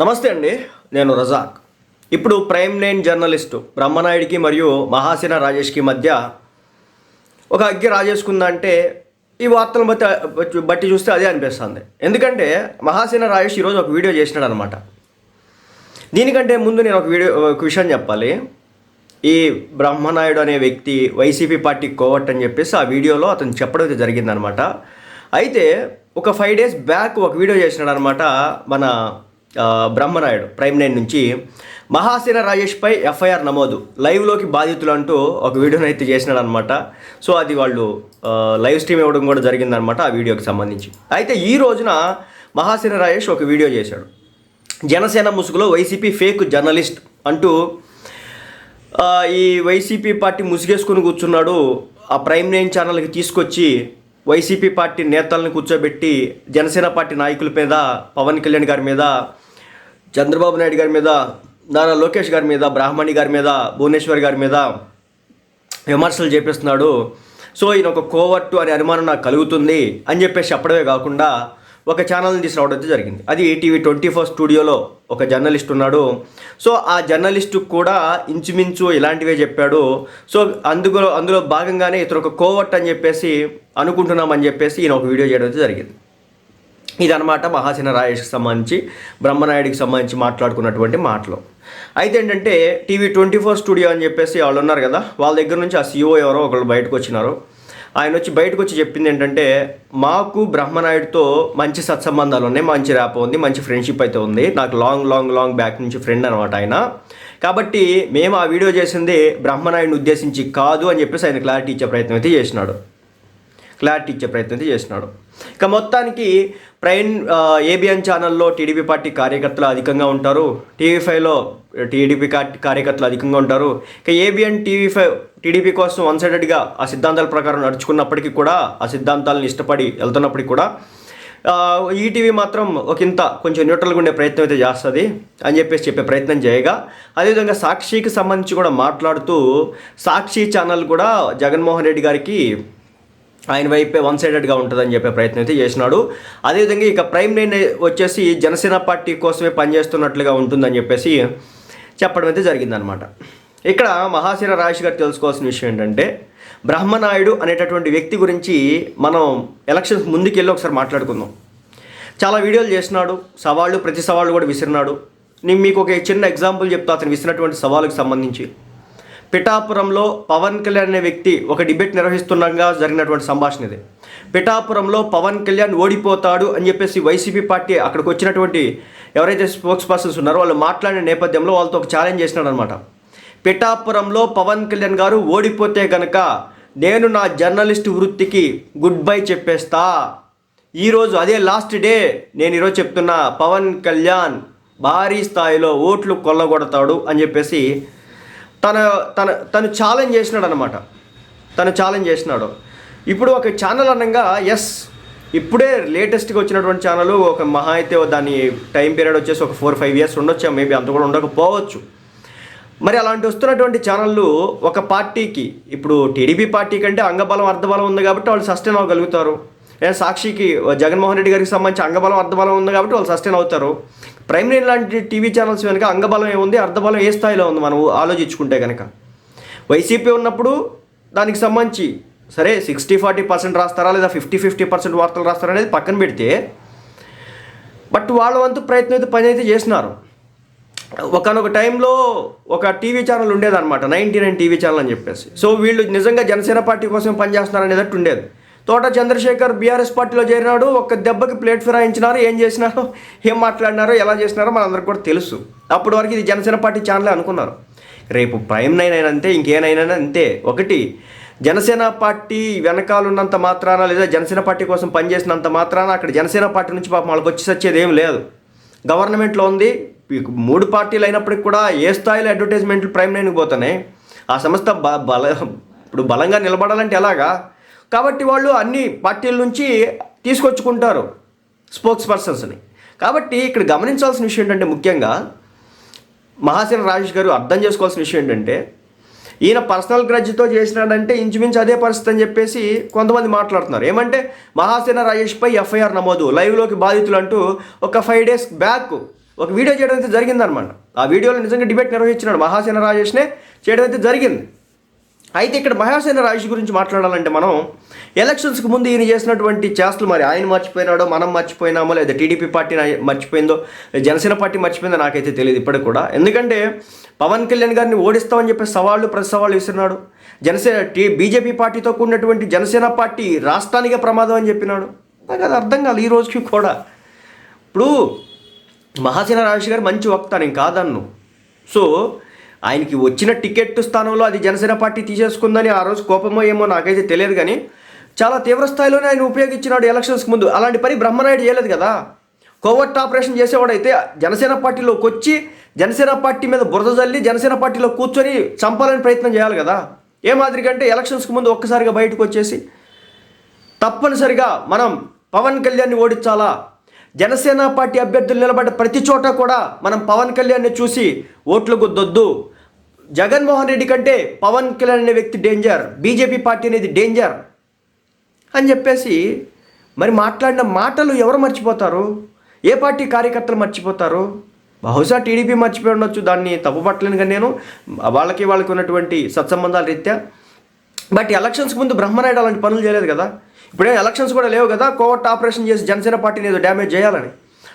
నమస్తే అండి నేను రజాక్. ఇప్పుడు ప్రైమ్ నైన్ జర్నలిస్టు బ్రహ్మనాయుడికి మరియు మహాసేన రాజేష్కి మధ్య ఒక అగ్గి రాజేసుకుందంటే ఈ వార్తలను బట్టి బట్టి చూస్తే అదే అనిపిస్తుంది. ఎందుకంటే మహాసేన రాజేష్ ఈరోజు ఒక వీడియో చేసినాడు అనమాట దీనికంటే ముందు నేను ఒక వీడియో ఒక విషయం చెప్పాలి. ఈ బ్రహ్మనాయుడు అనే వ్యక్తి వైసీపీ పార్టీ కోవట్ అని చెప్పేసి ఆ వీడియోలో అతను చెప్పడం అయితే జరిగిందనమాట. అయితే ఒక ఫైవ్ డేస్ బ్యాక్ ఒక వీడియో చేసినాడు అనమాట మన బ్రహ్మనాయుడు ప్రైమ్ నైన్ నుంచి మహాసేన రాజేష్పై ఎఫ్ఐఆర్ నమోదు. లైవ్లోకి బాధితులు అంటూ ఒక వీడియోని అయితే చేసినాడు అనమాట సో అది వాళ్ళు లైవ్ స్ట్రీమ్ ఇవ్వడం కూడా జరిగిందనమాట ఆ వీడియోకి సంబంధించి. అయితే ఈ రోజున మహాసేన రాజేష్ ఒక వీడియో చేశాడు. జనసేన ముసుగులో వైసీపీ ఫేక్ జర్నలిస్ట్ అంటూ ఈ వైసీపీ పార్టీ ముసుగేసుకుని కూర్చున్నాడు. ఆ ప్రైమ్ నైన్ ఛానల్కి తీసుకొచ్చి వైసీపీ పార్టీ నేతలను కూర్చోబెట్టి జనసేన పార్టీ నాయకుల మీద పవన్ కళ్యాణ్ గారి మీద చంద్రబాబు నాయుడు గారి మీద నారా లోకేష్ గారి మీద బ్రాహ్మణి గారి మీద భువనేశ్వర్ గారి మీద విమర్శలు చేపిస్తున్నాడు. సో ఈయన ఒక కోవర్టు అనే అనుమానం నాకు కలుగుతుంది అని చెప్పేసి చెప్పడమే కాకుండా ఒక ఛానల్ని తీసుకురావడం అయితే జరిగింది. అది ఈటీవీ ట్వంటీ ఫోర్ స్టూడియోలో ఒక జర్నలిస్ట్ ఉన్నాడు. సో ఆ జర్నలిస్టు కూడా ఇంచుమించు ఇలాంటివే చెప్పాడు. సో అందులో అందులో భాగంగానే ఇతను ఒక కోవర్ట్ అని చెప్పేసి అనుకుంటున్నామని చెప్పేసి ఈయన ఒక వీడియో చేయడం అయితే జరిగింది. ఇదనమాట మహాసేన రాజేష్కి సంబంధించి బ్రహ్మనాయుడికి సంబంధించి మాట్లాడుకున్నటువంటి మాటలు. అయితే ఏంటంటే టీవీ ట్వంటీ ఫోర్ స్టూడియో అని చెప్పేసి వాళ్ళు ఉన్నారు కదా వాళ్ళ దగ్గర నుంచి ఆ సీఓ ఎవరో ఒకళ్ళు బయటకు వచ్చినారు. ఆయన వచ్చి బయటకు వచ్చి చెప్పింది ఏంటంటే మాకు బ్రహ్మనాయుడితో మంచి సత్సంబంధాలు ఉన్నాయి మంచి ర్యాప్ ఉంది మంచి ఫ్రెండ్షిప్ అయితే ఉంది నాకు లాంగ్ లాంగ్ లాంగ్ బ్యాక్ నుంచి ఫ్రెండ్ అనమాట ఆయన. కాబట్టి మేము ఆ వీడియో చేసింది బ్రహ్మనాయుడిని ఉద్దేశించి కాదు అని చెప్పేసి ఆయన క్లారిటీ ఇచ్చే ప్రయత్నం అయితే చేసినాడు. క్లారిటీ ఇచ్చే ప్రయత్నం అయితే చేస్తున్నాడు. ఇక మొత్తానికి ప్రైన్ ఏబిఎన్ ఛానల్లో టీడీపీ పార్టీ కార్యకర్తలు అధికంగా ఉంటారు. టీవీ ఫైవ్లో టీడీపీ కార్యకర్తలు అధికంగా ఉంటారు. ఇక ఏబిఎన్ టీవీ ఫైవ్ టీడీపీ కోసం వన్ సైడెడ్గా ఆ సిద్ధాంతాల ప్రకారం నడుచుకున్నప్పటికీ కూడా ఆ సిద్ధాంతాలను ఇష్టపడి వెళ్తున్నప్పటికీ కూడా ఈటీవీ మాత్రం ఒక ఇంత కొంచెం న్యూట్రల్గా ఉండే ప్రయత్నం అయితే చేస్తుంది అని చెప్పేసి చెప్పే ప్రయత్నం చేయగా అదేవిధంగా సాక్షికి సంబంధించి కూడా మాట్లాడుతూ సాక్షి ఛానల్ కూడా జగన్మోహన్ రెడ్డి గారికి ఆయన వైపే వన్ సైడెడ్గా ఉంటుందని చెప్పే ప్రయత్నం అయితే చేసినాడు. అదేవిధంగా ఇక ప్రైమ్ నైన్ వచ్చేసి జనసేన పార్టీ కోసమే పనిచేస్తున్నట్లుగా ఉంటుందని చెప్పేసి చెప్పడం అయితే జరిగిందనమాట ఇక్కడ మహాశీర రాజేష్ గారు తెలుసుకోవాల్సిన విషయం ఏంటంటే బ్రహ్మనాయుడు అనేటటువంటి వ్యక్తి గురించి మనం ఎలక్షన్స్ ముందుకెళ్ళి ఒకసారి మాట్లాడుకుందాం. చాలా వీడియోలు చేసినాడు సవాళ్ళు ప్రతి సవాళ్ళు కూడా విసిరినాడు. నేను మీకు ఒక చిన్న ఎగ్జాంపుల్ చెప్తా అతను విసిరినటువంటి సవాళ్ళకు సంబంధించి. పిఠాపురంలో పవన్ కళ్యాణ్ అనే వ్యక్తి ఒక డిబేట్ నిర్వహిస్తుండగా జరిగినటువంటి సంభాషణ ఇది. పిఠాపురంలో పవన్ కళ్యాణ్ ఓడిపోతాడు అని చెప్పేసి వైసీపీ పార్టీ అక్కడికి వచ్చినటువంటి ఎవరైతే స్పోక్స్ పర్సన్స్ ఉన్నారో వాళ్ళు మాట్లాడిన నేపథ్యంలో వాళ్ళతో ఒక ఛాలెంజ్ చేసినాడనమాట. పిఠాపురంలో పవన్ కళ్యాణ్ గారు ఓడిపోతే గనక నేను నా జర్నలిస్ట్ వృత్తికి గుడ్ బై చెప్పేస్తా. ఈరోజు అదే లాస్ట్ డే నేను ఈరోజు చెప్తున్నా పవన్ కళ్యాణ్ భారీ స్థాయిలో ఓట్లు కొల్లగొడతాడు అని చెప్పేసి తన తన తను ఛాలెంజ్ చేసినాడు అనమాట తను ఛాలెంజ్ చేసినాడు. ఇప్పుడు ఒక ఛానల్ అనగా ఎస్ ఇప్పుడే లేటెస్ట్గా వచ్చినటువంటి ఛానల్ ఒక మహా అయితే దాని టైం పీరియడ్ వచ్చేసి ఒక ఫోర్ ఫైవ్ ఇయర్స్ ఉండొచ్చు మేబీ అంత కూడా ఉండకపోవచ్చు. మరి అలాంటి వస్తున్నటువంటి ఛానళ్ళు ఒక పార్టీకి ఇప్పుడు టీడీపీ పార్టీ కంటే అంగబలం అర్ధబలం ఉంది కాబట్టి వాళ్ళు సస్టైన్ అవ్వగలుగుతారు. సాక్షికి జగన్మోహన్ రెడ్డి గారికి సంబంధించి అంగబలం అర్ధబలం ఉంది కాబట్టి వాళ్ళు సస్టైన్ అవుతారు. ప్రైమరీ లాంటి టీవీ ఛానల్స్ వెనుక అంగబలం ఏముంది అర్ధబలం ఏ స్థాయిలో ఉంది మనం ఆలోచించుకుంటే కనుక వైసీపీ ఉన్నప్పుడు దానికి సంబంధించి సరే సిక్స్టీ ఫార్టీ పర్సెంట్ రాస్తారా లేదా ఫిఫ్టీ ఫిఫ్టీ పర్సెంట్ వార్తలు రాస్తారా అనేది పక్కన పెడితే బట్ వాళ్ళ వంతు ప్రయత్నం అయితే పని అయితే చేసినారు ఒకనొక టైంలో ఒక టీవీ ఛానల్ ఉండేదన్నమాట నైంటీ నైన్ టీవీ ఛానల్ అని చెప్పేసి. సో వీళ్ళు నిజంగా జనసేన పార్టీ కోసం పనిచేస్తున్నారు అనేటట్టు ఉండేది. తోట చంద్రశేఖర్ బీఆర్ఎస్ పార్టీలో చేరినాడు. ఒక దెబ్బకి ప్లేట్ ఫిరాయించినారు. ఏం చేసినారో? ఏం మాట్లాడినారో ఎలా చేసినారో మనందరికి కూడా తెలుసు. అప్పటి వరకు ఇది జనసేన పార్టీ ఛానలే అనుకున్నారు. రేపు ప్రైమ్ నైన్ అయినంతే ఇంకేనైనా అంతే. ఒకటి జనసేన పార్టీ వెనకాలన్నంత మాత్రాన లేదా జనసేన పార్టీ కోసం పనిచేసినంత మాత్రాన అక్కడ జనసేన పార్టీ నుంచి పాపం వాళ్ళకి వచ్చి సచ్చేది ఏం లేదు. గవర్నమెంట్లో ఉంది. మూడు పార్టీలు అయినప్పటికి కూడా ఏ స్థాయిలో అడ్వర్టైజ్మెంట్లు ప్రైమ్ నైన్కి పోతున్నాయి? ఆ సంస్థ బ బల ఇప్పుడు బలంగా నిలబడాలంటే ఎలాగా? కాబట్టి వాళ్ళు అన్ని పార్టీల నుంచి తీసుకొచ్చుకుంటారు స్పోక్స్ పర్సన్స్ని. కాబట్టి ఇక్కడ గమనించాల్సిన విషయం ఏంటంటే ముఖ్యంగా మహాసేన రాజేష్ గారు అర్థం చేసుకోవాల్సిన విషయం ఏంటంటే ఈయన పర్సనల్ గ్రడ్జ్తో చేసినాడంటే ఇంచుమించు అదే పరిస్థితి అని చెప్పేసి కొంతమంది మాట్లాడుతున్నారు. ఏమంటే మహాసేన రాజేష్పై ఎఫ్ఐఆర్ నమోదు లైవ్లోకి బాధితులు అంటూ ఒక ఫైవ్ డేస్ బ్యాక్ ఒక వీడియో చేయడం అయితే జరిగిందనమాట ఆ వీడియోలో నిజంగా డిబేట్ నిర్వహించినాడు మహాసేన రాజేష్నే చేయడం అయితే జరిగింది. అయితే ఇక్కడ మహాసేన రాజు గురించి మాట్లాడాలంటే మనం ఎలక్షన్స్కి ముందు ఈయన చేసినటువంటి చేస్తలు మరి ఆయన మర్చిపోయినాడో మనం మర్చిపోయినామో లేదా టీడీపీ పార్టీ మర్చిపోయిందో జనసేన పార్టీ మర్చిపోయిందో నాకైతే తెలియదు ఇప్పటికి కూడా. ఎందుకంటే పవన్ కళ్యాణ్ గారిని ఓడిస్తామని చెప్పి సవాళ్ళు ప్రతి సవాళ్ళు విసిరినాడు జనసేన టీ బీజేపీ పార్టీతో కూడినటువంటి జనసేన పార్టీ రాష్ట్రానికే ప్రమాదం అని చెప్పినాడు. నాకు అది అర్థం కాదు ఈ రోజుకి కూడా. ఇప్పుడు మహాసేన రాజేష్ గారు మంచి వక్త నేను కాదన్ను. సో ఆయనకి వచ్చిన టికెట్ స్థానంలో అది జనసేన పార్టీ తీసేసుకుందని ఆ రోజు కోపమో ఏమో నాకైతే తెలియదు కానీ చాలా తీవ్ర స్థాయిలోనే ఆయన ఉపయోగించినాడు ఎలక్షన్స్కి ముందు. అలాంటి పని బ్రహ్మనాయుడు చేయలేదు కదా. కోవర్ట్ ఆపరేషన్ చేసేవాడైతే జనసేన పార్టీలోకి వచ్చి జనసేన పార్టీ మీద బురద జల్లి జనసేన పార్టీలో కూర్చొని చంపాలని ప్రయత్నం చేయాలి కదా. ఏ మాదిరిగా అంటే ఎలక్షన్స్కి ముందు ఒక్కసారిగా బయటకు వచ్చేసి తప్పనిసరిగా మనం పవన్ కళ్యాణ్ని ఓడించాలా? జనసేన పార్టీ అభ్యర్థులు నిలబడ్డ ప్రతి చోట కూడా మనం పవన్ కళ్యాణ్ని చూసి ఓట్లకు దొద్దు. జగన్మోహన్ రెడ్డి కంటే పవన్ కళ్యాణ్ అనే వ్యక్తి డేంజర్ బీజేపీ పార్టీ అనేది డేంజర్ అని చెప్పేసి మరి మాట్లాడిన మాటలు ఎవరు మర్చిపోతారు? ఏ పార్టీ కార్యకర్తలు మర్చిపోతారు? బహుశా టీడీపీ మర్చిపోయి ఉండొచ్చు దాన్ని తప్పుపట్టలేను కానీ నేను. వాళ్ళకి వాళ్ళకి ఉన్నటువంటి సత్సంబంధాల రీత్యా. బట్ ఎలక్షన్స్ ముందు బ్రహ్మనాయుడు అలాంటి పనులు చేయలేదు కదా. ఇప్పుడే ఎలక్షన్స్ కూడా లేవు కదా కోవట్ ఆపరేషన్ చేసి జనసేన పార్టీని ఏదో డ్యామేజ్ చేయాలని.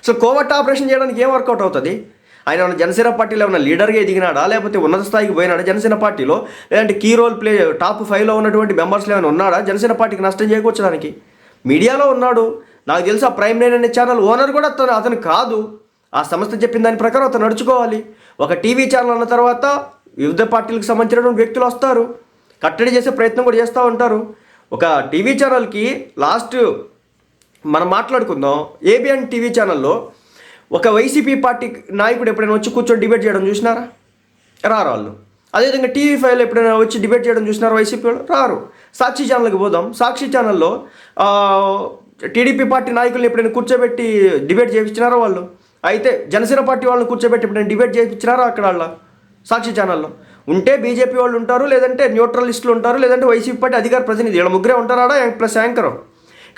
సో కోవట్ ఆపరేషన్ చేయడానికి ఏం వర్కౌట్ అవుతుంది? ఆయన జనసేన పార్టీలో ఏమైనా లీడర్గా ఎదిగినాడా? లేకపోతే ఉన్నత స్థాయికి పోయినాడా జనసేన పార్టీలో? లేదంటే కీ రోల్ ప్లే టాప్ ఫైవ్లో ఉన్నటువంటి మెంబర్స్లో ఏమైనా ఉన్నాడా? జనసేన పార్టీకి నష్టం చేకూర్చడానికి? మీడియాలో ఉన్నాడు. నాకు తెలిసి ఆ ప్రైమ్ నైన్ అనే ఛానల్ ఓనర్ కూడా అతను అతను కాదు. ఆ సంస్థ చెప్పిన దాని ప్రకారం అతను నడుచుకోవాలి. ఒక టీవీ ఛానల్ అన్న తర్వాత వివిధ పార్టీలకు సంబంధించినటువంటి వ్యక్తులు వస్తారు. కట్టడి చేసే ప్రయత్నం కూడా చేస్తూ ఉంటారు. ఒక టీవీ ఛానల్కి లాస్ట్ మనం మాట్లాడుకుందాం. ఏబిఎన్ టీవీ ఛానల్లో ఒక వైసీపీ పార్టీ నాయకుడు ఎప్పుడైనా వచ్చి కూర్చొని డిబేట్ చేయడం చూసినారా? రారు వాళ్ళు. అదేవిధంగా టీవీ ఫైవ్లో ఎప్పుడైనా వచ్చి డిబేట్ చేయడం చూసినారా వైసీపీ వాళ్ళు? రారు. సాక్షి ఛానల్కి పోదాం. సాక్షి ఛానల్లో టీడీపీ పార్టీ నాయకులను ఎప్పుడైనా కూర్చోబెట్టి డిబేట్ చేయించినారా వాళ్ళు? అయితే జనసేన పార్టీ వాళ్ళని కూర్చోబెట్టి ఎప్పుడైనా డిబేట్ చేయించినారా అక్కడ వాళ్ళ సాక్షి ఛానల్లో? ఉంటే బీజేపీ వాళ్ళు ఉంటారు లేదంటే న్యూట్రలిస్టులు ఉంటారు లేదంటే వైసీపీ పార్టీ అధికార ప్రతినిధి వీళ్ళ ముగ్గురే ఉంటారా ప్లస్ యాంకరు?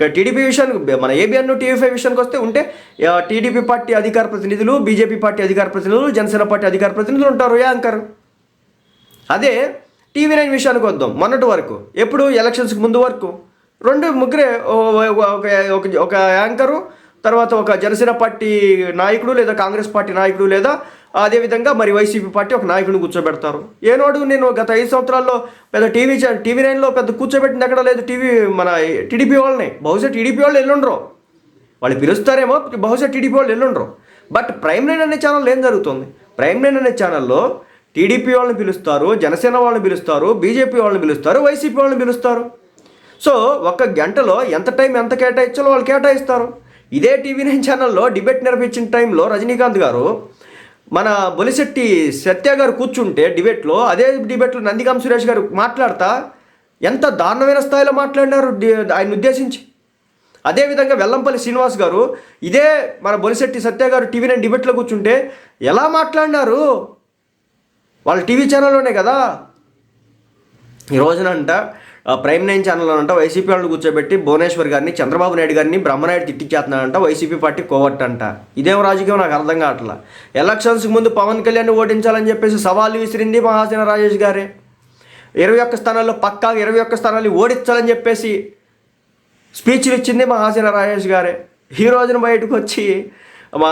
టీడీపీ విషయానికి మన ఏబిఎన్ టీవీఫై విషయానికి వస్తే ఉంటే టీడీపీ పార్టీ అధికార ప్రతినిధులు బీజేపీ పార్టీ అధికార ప్రతినిధులు జనసేన పార్టీ అధికార ప్రతినిధులు ఉంటారు. యాంకర్ అదే టీవీ నైన్ విషయానికి వద్దాం. మొన్నటి వరకు ఎప్పుడు? ఎలక్షన్స్కి ముందు వరకు. రెండు ముగ్గురే ఒక- ఒక యాంకరు తర్వాత ఒక జనసేన పార్టీ నాయకుడు లేదా కాంగ్రెస్ పార్టీ నాయకుడు లేదా అదేవిధంగా మరి వైసీపీ పార్టీ ఒక నాయకుడిని కూర్చోబెడతారు. ఏనాడు నేను గత ఐదు సంవత్సరాల్లో పెద్ద టీవీ టీవీ నైన్లో పెద్ద కూర్చోబెట్టింది ఎక్కడ లేదు టీవీ మన టీడీపీ వాళ్ళని. బహుశా టీడీపీ వాళ్ళు ఎల్లుండ్రు. వాళ్ళు పిలుస్తారేమో బహుశా టీడీపీ వాళ్ళు ఎల్లుండ్రు. బట్ ప్రైమ్ లైన్ అనే ఛానల్ ఏం జరుగుతుంది? ప్రైమ్ నైన్ అనే ఛానల్లో టీడీపీ వాళ్ళని పిలుస్తారు జనసేన వాళ్ళని పిలుస్తారు బీజేపీ వాళ్ళని పిలుస్తారు వైసీపీ వాళ్ళని పిలుస్తారు. సో ఒక్క గంటలో ఎంత టైం ఎంత కేటాయించాలో వాళ్ళు కేటాయిస్తారు. ఇదే టీవీ నైన్ ఛానల్లో డిబేట్ నిర్వహించిన టైంలో రజనీకాంత్ గారు మన బొలిశెట్టి సత్య గారు కూర్చుంటే డిబేట్లో అదే డిబేట్లో నందిగాం సురేష్ గారు మాట్లాడతా ఎంత దారుణమైన స్థాయిలో మాట్లాడినారు ఆయన ఉద్దేశించి. అదేవిధంగా వెల్లంపల్లి శ్రీనివాస్ గారు ఇదే మన బొలిశెట్టి సత్య గారు టీవీ నైన్ డిబేట్లో కూర్చుంటే ఎలా మాట్లాడినారు? వాళ్ళ టీవీ ఛానల్లోనే కదా. ఈ రోజునంట ప్రైమ్ నైన్ ఛానల్లో అంట వైసీపీ వాళ్ళు కూర్చోబెట్టి భువనేశ్వర్ గారిని చంద్రబాబు నాయుడు గారిని బ్రహ్మనాయుడు తిట్టించేస్తున్నాడంట వైసీపీ పార్టీ కోవట్ అంట ఇదేం రాజకీయం? నాకు అర్థం కావట్లా. ఎలక్షన్స్కి ముందు పవన్ కళ్యాణ్ ఓడించాలని చెప్పేసి సవాళ్ళు విసిరింది మహాసేన రాజేష్ గారే. ఇరవై ఒక్క స్థానాల్లో పక్కా ఇరవై ఒక్క స్థానాలు ఓడించాలని చెప్పేసి స్పీచ్లు ఇచ్చింది మహాసేన రాజేష్ గారే. ఈ రోజున బయటకు వచ్చి మా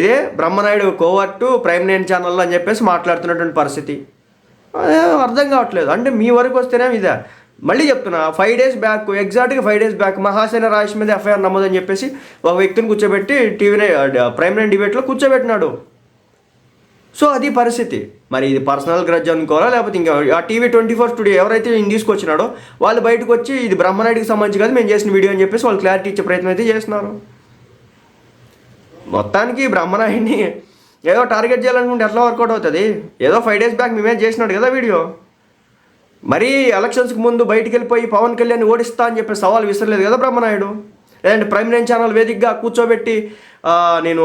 ఇదే బ్రహ్మనాయుడు కోవర్టు ప్రైమ్ నైన్ ఛానల్లో అని చెప్పేసి మాట్లాడుతున్నటువంటి పరిస్థితి. అర్థం కావట్లేదు. అంటే మీ వరకు వస్తేనే ఇదే? మళ్ళీ చెప్తున్నా ఫైవ్ డేస్ బ్యాక్ ఎగ్జాక్ట్గా five days back Mahasena Rajesh మీద ఎఫ్ఐఆర్ నమోదని చెప్పేసి ఒక వ్యక్తిని కూర్చోబెట్టి టీవీ ప్రైమ్ లైన్ డిబేట్లో కూర్చోబెట్టినాడు. సో అది పరిస్థితి. మరి ఇది పర్సనల్ గ్రడ్జ్ అనుకోవాలా లేకపోతే ఇంకా ఆ టీవీ ట్వంటీ ఫోర్ స్టూడియో ఎవరైతే నేను తీసుకొచ్చినాడో వాళ్ళు బయటకు వచ్చి ఇది బ్రహ్మనాయుడికి సంబంధించి కాదు మేము చేసిన వీడియో అని చెప్పేసి వాళ్ళు క్లారిటీ ఇచ్చే ప్రయత్నం అయితే చేస్తున్నారు. మొత్తానికి బ్రహ్మనాయుడిని ఏదో టార్గెట్ చేయాలనుకుంటే ఎట్లా వర్కౌట్ అవుతుంది? ఏదో ఫైవ్ డేస్ బ్యాక్ మేమే చేసినాడు కదా వీడియో. మరీ ఎలక్షన్స్కి ముందు బయటికి వెళ్ళిపోయి పవన్ కళ్యాణ్ ఓడిస్తా అని చెప్పి సవాల్ విసరలేదు కదా బ్రహ్మనాయుడు? లేదంటే ప్రైమ్ నైన్ ఛానల్ వేదికగా కూర్చోబెట్టి నేను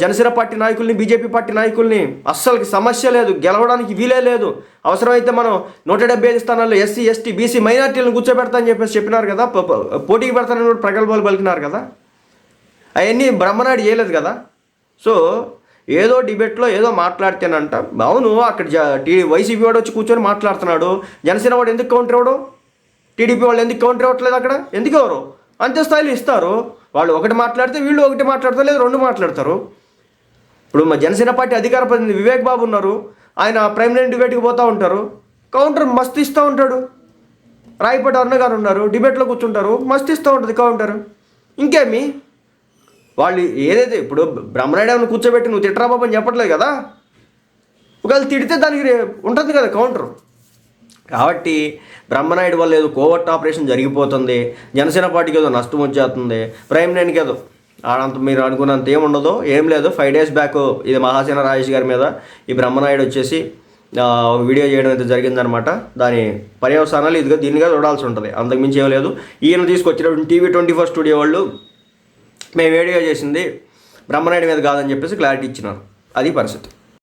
జనసేన పార్టీ నాయకుల్ని బీజేపీ పార్టీ నాయకుల్ని అస్సలకి సమస్య లేదు గెలవడానికి వీలే లేదు. అవసరమైతే మనం నూట డెబ్బై ఐదు స్థానాల్లో ఎస్సీ ఎస్టీ బీసీ మైనార్టీలను కూర్చోబెడతా అని చెప్పేసి చెప్పినారు కదా పోటీకి పెడతానని కూడా ప్రగల్భాలు పలికినారు కదా? అవన్నీ బ్రహ్మనాయుడు చేయలేదు కదా? సో ఏదో డిబేట్లో ఏదో మాట్లాడితేనంట. అవును అక్కడ వైసీపీ వాడు వచ్చి కూర్చొని మాట్లాడుతున్నాడు. జనసేన వాడు ఎందుకు కౌంటర్ ఇవ్వడం? టీడీపీ వాళ్ళు ఎందుకు కౌంటర్ ఇవ్వట్లేదు అక్కడ? ఎందుకు ఎవరు? అంతే స్థాయిలో ఇస్తారు. వాళ్ళు ఒకటి మాట్లాడితే వీళ్ళు ఒకటి మాట్లాడతారు లేదా రెండు మాట్లాడతారు. ఇప్పుడు మా జనసేన పార్టీ అధికార ప్రతినిధి వివేక్ బాబు ఉన్నారు. ఆయన ప్రైమ్ డిబేట్కి పోతూ ఉంటారు. కౌంటర్ మస్తు ఇస్తూ ఉంటాడు. రాయపాటి అన్నగారు గారు ఉన్నారు డిబేట్లో కూర్చుంటారు. మస్తు ఇస్తూ ఉంటుంది కౌంటర్. ఇంకేమి? వాళ్ళు ఏదైతే ఇప్పుడు బ్రహ్మనాయుడు కూర్చోబెట్టి నువ్వు తిట్టరా బాబు అని చెప్పట్లేదు కదా? ఒకవేళ తిడితే దానికి రే- ఉంటుంది కదా కౌంటర్. కాబట్టి బ్రహ్మనాయుడు వల్ల ఏదో కోవర్ట్ ఆపరేషన్ జరిగిపోతుంది జనసేన పార్టీకి ఏదో నష్టం వచ్చేస్తుంది ప్రైమ్ లైన్కి ఏదో ఆడంత మీరు అనుకున్నంత ఏముండదు ఏం లేదు. ఫైవ్ డేస్ బ్యాక్ ఇది మహాసేన రాజేష్ గారి మీద ఈ బ్రహ్మనాయుడు వచ్చేసి ఒక వీడియో చేయడం అయితే జరిగిందనమాట. దాని పర్యవసానాలు ఇదిగా దీనిగా చూడాల్సి ఉంటుంది. అంతకుమించి ఏం లేదు. ఈయన తీసుకొచ్చిన టీవీ ట్వంటీ ఫోర్ స్టూడియో వాళ్ళు మేము వీడియో చేసింది బ్రహ్మనాయుడు మీద కాదని చెప్పేసి క్లారిటీ ఇచ్చినారు. అది పరిస్థితి.